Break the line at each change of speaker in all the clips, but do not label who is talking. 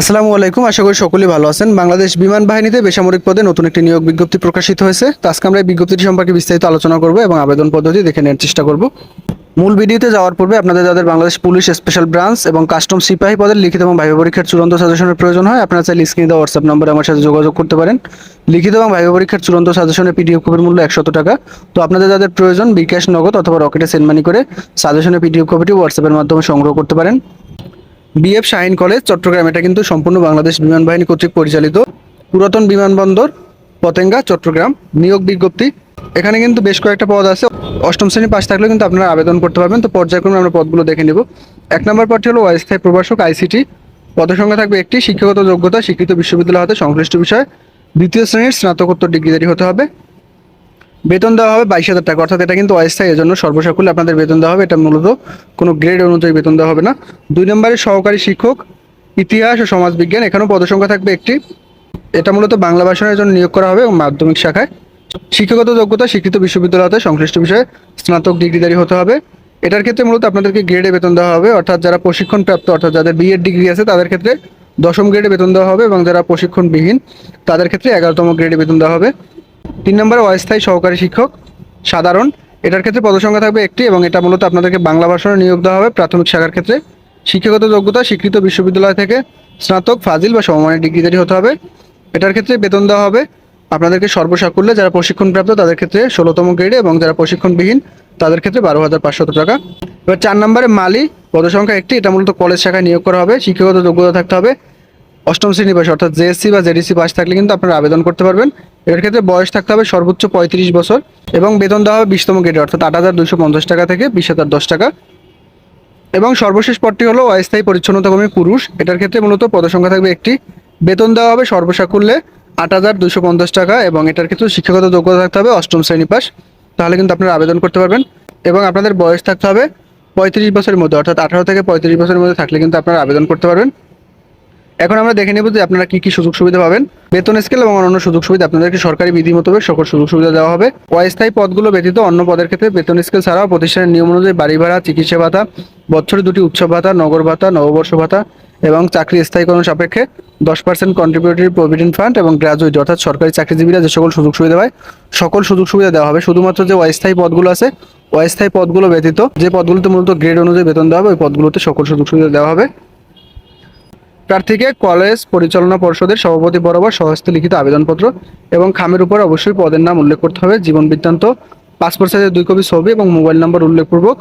আসসালামু আলাইকুম, আশা করি সকলেই ভালো আছেন। বাংলাদেশ বিমান বাহিনীতে বেসামরিক পদে নতুন একটি নিয়োগ বিজ্ঞপ্তি প্রকাশিত হয়েছে। তো আজকে আমরা এই বিজ্ঞপ্তিটি সম্পর্কে বিস্তারিত আলোচনা করব এবং আবেদন পদ্ধতি দেখে নেওয়ার চেষ্টা করব। মূল ভিডিওতে যাওয়ার পূর্বে আপনাদের যাদের বাংলাদেশ পুলিশ স্পেশাল ব্রাঞ্চ এবং কাস্টম সিপাহী পদের লিখিত এবং ভাইবা পরীক্ষার চূড়ান্ত সাজেশনের প্রয়োজন হয়, আপনারা চাইলে স্ক্রিনে দেওয়া হোয়াটসঅ্যাপ নম্বরে আমার সাথে যোগাযোগ করতে পারেন। লিখিত এবং ভাইবা পরীক্ষার চূড়ান্ত সাজেশনের পিডিএফ কপির মূল্য একশত টাকা। তো আপনাদের যাদের প্রয়োজন বিকাশ, নগদ অথবা রকেটে সেন্ড মানি করে সাজেশনের পিডিএফ কপিটি হোয়াটসঅ্যাপের মাধ্যমে সংগ্রহ করতে পারেন। বিএফ শাহিন কলেজ চট্টগ্রাম এটা কিন্তু সম্পূর্ণ বাংলাদেশ বিমান বাহিনী কর্তৃক পরিচালিত। পুরাতন বিমানবন্দর পতেঙ্গা, চট্টগ্রাম, নিয়োগ বিজ্ঞপ্তি। এখানে কিন্তু বেশ কয়েকটা পদ আছে। অষ্টম শ্রেণি পাশ থাকলেও কিন্তু আপনারা আবেদন করতে পারবেন। তো পর্যায়ক্রমে আমরা পদগুলো দেখে নেব। এক নম্বর পদটি হলো অস্থায়ী প্রভাষক আইসিটি পদের সংখ্যা থাকবে একটি, শিক্ষাগত যোগ্যতা শিক্ষিত বিশ্ববিদ্যালয় হতে সংশ্লিষ্ট বিষয়ে। দ্বিতীয় শ্রেণির স্নাতকোত্তর ডিগ্রিধারী হতে হবে। বেতন দেওয়া হবে বাইশ হাজার টাকা। অর্থাৎ এটা কিন্তু অস্থায়ী জন্য সর্বসাকুল্যে আপনাদের বেতন দেওয়া হবে। এটা মূলত কোনো গ্রেড অনুযায়ী বেতন দেওয়া হবে না। দুই নম্বরে সহকারী শিক্ষক, ইতিহাস ও সমাজবিজ্ঞান, এখানেও পদসংখ্যা থাকবে একটি। এটা মূলত বাংলা ভাষণের জন্য নিয়োগ করা হবে এবং মাধ্যমিক শাখায়। শিক্ষাগত যোগ্যতা শিক্ষিত বিশ্ববিদ্যালয় হতে সংশ্লিষ্ট বিষয়ে স্নাতক ডিগ্রিধারী হতে হবে। এটার ক্ষেত্রে মূলত আপনাদেরকে গ্রেডে বেতন দেওয়া হবে। অর্থাৎ যারা প্রশিক্ষণপ্রাপ্ত, অর্থাৎ যাদের বিএড ডিগ্রি আছে, তাদের ক্ষেত্রে দশম গ্রেডে বেতন দেওয়া হবে এবং যারা প্রশিক্ষণবিহীন, তাদের ক্ষেত্রে এগারোতম গ্রেডে বেতন দেওয়া হবে। তিন নম্বরে অস্থায়ী সহকারী শিক্ষক, সাধারণ। এটার ক্ষেত্রে পদসংখ্যা থাকবে একটি এবং এটা মূলত আপনাদেরকে বাংলা ভাষণে নিয়োগ দেওয়া হবে প্রাথমিক শাখার ক্ষেত্রে। শিক্ষাগত যোগ্যতা স্বীকৃত বিশ্ববিদ্যালয় থেকে স্নাতক, ফাজিল বা সমমানের ডিগ্রিধারী হতে হবে। এটার ক্ষেত্রে বেতন দেওয়া হবে। আপনাদেরকে সর্বসাকুল্যে যারা প্রশিক্ষণপ্রাপ্ত তাদের ক্ষেত্রে ষোলোতম গ্রেডে এবং যারা প্রশিক্ষণবিহীন তাদের ক্ষেত্রে বারো হাজার পাঁচশত টাকা। এবার চার নম্বরে মালি, পদসংখ্যা একটি। এটা মূলত কলেজ শাখায় নিয়োগ করা হবে। শিক্ষাগত যোগ্যতা থাকতে হবে। অষ্টম শ্রেণি পাশ, অর্থাৎ জেএসসি বা জেডিসি পাস থাকলে কিন্তু আপনারা আবেদন করতে পারবেন। এর ক্ষেত্রে বয়স থাকতে হবে সর্বোচ্চ পঁয়ত্রিশ বছর এবং বেতন দেওয়া হবে বিশতম গ্রেডে অর্থাৎ আট হাজার দুশো পঞ্চাশ টাকা থেকে বিশ হাজার দশ টাকা। এবং সর্বশেষ পদটি হলো অস্থায়ী পরিচ্ছন্নতা কর্মী পুরুষ। এটার ক্ষেত্রে মূলত পদসংখ্যা থাকবে একটি। বেতন দেওয়া হবে সর্বসাকুল্যে আট হাজার দুশো পঞ্চাশ টাকা এবং এটার ক্ষেত্রে শিক্ষাগত যোগ্যতা থাকতে হবে অষ্টম শ্রেণি পাস তাহলে কিন্তু আপনারা আবেদন করতে পারবেন। এবং আপনাদের বয়স থাকতে হবে পঁয়ত্রিশ বছরের মধ্যে, অর্থাৎ আঠারো থেকে পঁয়ত্রিশ বছরের মধ্যে থাকলে কিন্তু আপনারা আবেদন করতে পারবেন। এখন আমরা দেখে নেব যে আপনারা কি কি সুযোগ সুবিধা পাবেন। বেতন স্কেল এবং অন্যান্য সুযোগ সুবিধা আপনাদেরকে সরকারি বিধি মোতাবেক সকল সুযোগ সুবিধা দেওয়া হবে। অস্থায়ী পদগুলো ব্যতীত অন্য পদের ক্ষেত্রে বেতন স্কেল ছাড়াও প্রতিষ্ঠানের নিয়ম অনুযায়ী বাড়ি ভাড়া, চিকিৎসা ভাতা, বছরে দুটি উৎসব ভাতা, নগর ভাতা, নববর্ষ ভাতা এবং চাকরি স্থায়ীকরণ সাপেক্ষে দশ পার্সেন্ট কন্ট্রিবিউটরি প্রভিডেন্ট ফান্ড এবং গ্র্যাজুয়েট অর্থাৎ সরকারি চাকরিজীবীরা যে সকল সুযোগ সুবিধা পায়, সকল সুযোগ সুবিধা দেওয়া হবে। শুধুমাত্র যে অস্থায়ী পদগুলো আছে, অস্থায়ী পদগুলো ব্যতীত যে পদগুলোতে মূলত গ্রেড অনুযায়ী বেতন দেওয়া হবে, ওই পদগুলোতে সকল সুযোগ সুবিধা দেওয়া হবে। প্রার্থীকে কলেজ পরিচালনা পর্ষদের সভাপতি বরাবর সহস্তে লিখিত আবেদনপত্র এবং খামের উপর অবশ্যই পদের নাম উল্লেখ করতে হবে, জীবন বৃত্তান্ত, পাসপোর্ট সাইজের দুই কপি ছবি এবং মোবাইল নাম্বার উল্লেখপূর্বক।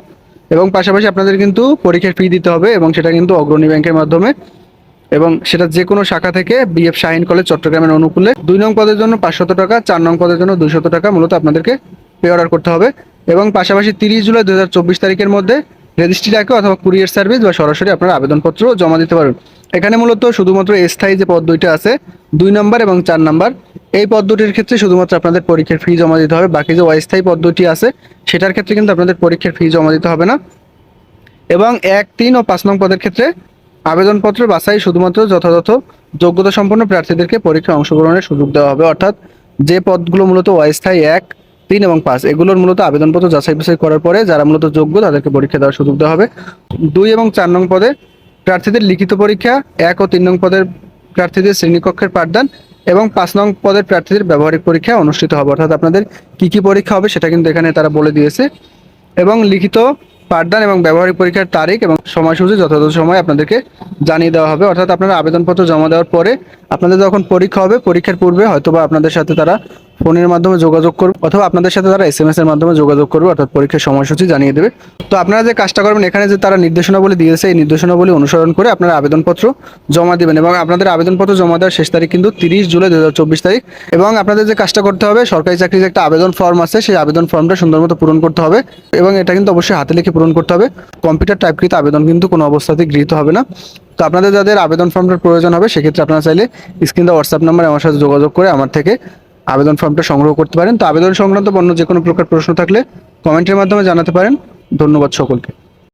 এবং পাশাপাশি আপনাদের কিন্তু পরীক্ষার ফি দিতে হবে এবং সেটা কিন্তু অগ্রণী ব্যাংকের মাধ্যমে। এবং সেটা যে কোনো শাখা থেকে বিএফ শাহিন কলেজ চট্টগ্রামের অনুকূলে দুই নং পদের জন্য পাঁচশত টাকা, চার নং পদের জন্য দুইশত টাকা মূলত আপনাদেরকে পে অর্ডার করতে হবে। এবং পাশাপাশি তিরিশ জুলাই দুই হাজার চব্বিশ তারিখের মধ্যে রেজিস্ট্রি ডাকে অথবা কুরিয়ার সার্ভিস বা সরাসরি আপনারা আবেদনপত্র জমা দিতে পারবেন। এখানে মূলত শুধুমাত্র স্থায়ী যে পদ দুইটা আছে, দুই নম্বর এবং চার নম্বর, এই পদ দুটির ক্ষেত্রে শুধুমাত্র আপনাদের পরীক্ষার ফি জমা দিতে হবে। বাকি যে অস্থায়ী পদ দুটি আছে, সেটার ক্ষেত্রে কিন্তু আপনাদের পরীক্ষার ফি জমা দিতে হবে না। এবং এক, তিন ও পাঁচ নং পদের ক্ষেত্রে আবেদনপত্র বাছাই শুধুমাত্র যথাযথ যোগ্যতা সম্পন্ন প্রার্থীদেরকে পরীক্ষায় অংশগ্রহণের সুযোগ দেওয়া হবে। অর্থাৎ যে পদগুলো মূলত অস্থায়ী, এক তিন এবং পাঁচ এগুলোর মূলত আবেদনপত্র যাচাই বাছাই করার পরে যারা মূলত যোগ্য তাদেরকে পরীক্ষা দেওয়ার সুযোগ দেওয়া হবে। দুই এবং চার নং পদে প্রার্থীদের লিখিত পরীক্ষা, এক ও তিন নং পদের প্রার্থীদের শ্রেণীকক্ষের পাঠদান এবং পাঁচ নং পদের প্রার্থীদের ব্যবহারিক পরীক্ষা অনুষ্ঠিত হবে। অর্থাৎ আপনাদের কি কি পরীক্ষা হবে সেটা কিন্তু এখানে তারা বলে দিয়েছে। এবং লিখিত পাঠদান এবং ব্যবহারিক পরীক্ষার তারিখ এবং সময়সূচি যথাযথ সময় আপনাদেরকে জানিয়ে দেওয়া হবে। অর্থাৎ আপনারা আবেদনপত্র জমা দেওয়ার পরে আপনাদের যখন পরীক্ষা হবে, পরীক্ষার পূর্বে হয়তোবা আপনাদের সাথে তারা ফোনের মাধ্যমে যোগাযোগ করবে অথবা আপনাদের সাথে তারা এস এম এস এর মাধ্যমে যোগাযোগ করবে, অর্থাৎ পরীক্ষার সময়সূচি জানিয়ে দেবে। তো আপনারা যে কাজটা করবেন, এখানে যে তারা নির্দেশনাবলী দিয়েছে, এই নির্দেশনাবলী অনুসরণ করে আপনারা আবেদনপত্র জমা দেবেন এবং আপনাদের আবেদনপত্র জমা দেওয়ার শেষ তারিখ কিন্তু তিরিশ জুলাই দু হাজার চব্বিশ তারিখ এবং আপনাদের যে কাজটা করতে হবে, সরকারি চাকরির যে একটা আবেদন ফর্ম আছে, সেই আবেদন ফর্মটা সুন্দর মতো পূরণ করতে হবে এবং এটা কিন্তু অবশ্যই হাতে লিখে পূরণ করতে হবে। কম্পিউটার টাইপকৃত আবেদন কিন্তু কোনো অবস্থাতেই গৃহীত হবে না। তো আপনাদের যাদের আবেদন ফর্মটার প্রয়োজন হবে, সেক্ষেত্রে আপনারা চাইলে স্ক্রিন দা হোয়াটসঅ্যাপ নাম্বারে আমার সাথে যোগাযোগ করে আমার থেকে আবেদন ফর্মটা সংগ্রহ করতে পারেন। তো আবেদন সংক্রান্ত অন্য যে কোনো প্রকার প্রশ্ন থাকলে কমেন্টের মাধ্যমে জানাতে পারেন। ধন্যবাদ সকলকে।